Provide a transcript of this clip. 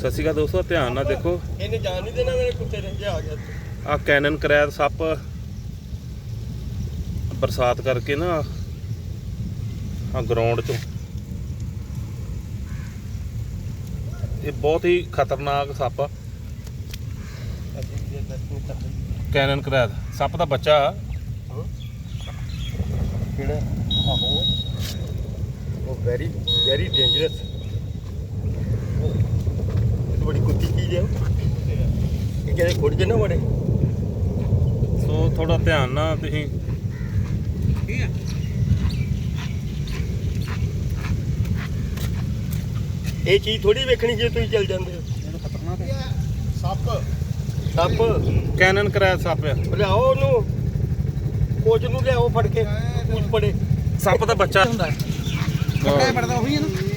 ਸਤਿ ਸ਼੍ਰੀ ਅਕਾਲ ਦੋਸਤੋ ਧਿਆਨ ਨਾਲ ਦੇਖੋ। ਇਹਨੇ ਜਾਣ ਨਹੀਂ ਦੇਣਾ ਮੇਰੇ ਕੁੱਤੇ ਨੇ ਜੇ ਆ ਗਿਆ। ਆ ਕੈਨਨ ਕਰੈਦ ਸੱਪ ਬਰਸਾਤ ਕਰਕੇ ਨਾ ਆ ਗਰਾਊਂਡ ਚੋਂ। ਇਹ ਬਹੁਤ ਹੀ ਖਤਰਨਾਕ ਸੱਪ ਆ। ਕੈਨਨ ਕਰੈਦ ਸੱਪ ਦਾ ਬੱਚਾ ਕਿਹੜਾ? ਆਹੋ। ਉਹ ਵੈਰੀ ਵੈਰੀ ਡੇਂਜਰਸ ਇਹ ਬੜੀ ਕੁੱਤੀ ਚੀਜ਼ ਹੈ ਇਹ ਕਿਹਦੇ ਖੁੜ ਜੇ ਨਾ ਵੜੇ ਸੋ ਥੋੜਾ ਧਿਆਨ ਨਾਲ ਤੁਸੀਂ ਇਹ ਚੀਜ਼ ਥੋੜੀ ਵੇਖਣੀ ਜੇ ਤੁਸੀਂ ਚੱਲ ਜਾਂਦੇ ਹੋ। ਖਤਰਨਾਕ ਹੈ। ਸੱਪ। ਸੱਪ। ਕੈਨਨ ਕਰੈਦ ਸੱਪ ਆ। ਲਿਆਓ ਉਹਨੂੰ। ਕੋਚ ਨੂੰ ਲਿਆਓ ਫੜ ਕੇ। ਪੂਛ ਪੜੇ ਸੱਪ ਦਾ ਬੱਚਾ ਹੁੰਦਾ। ਕੱਪੜੇ ਪੜਦਾ ਉਹੀ ਹੈ ਨਾ।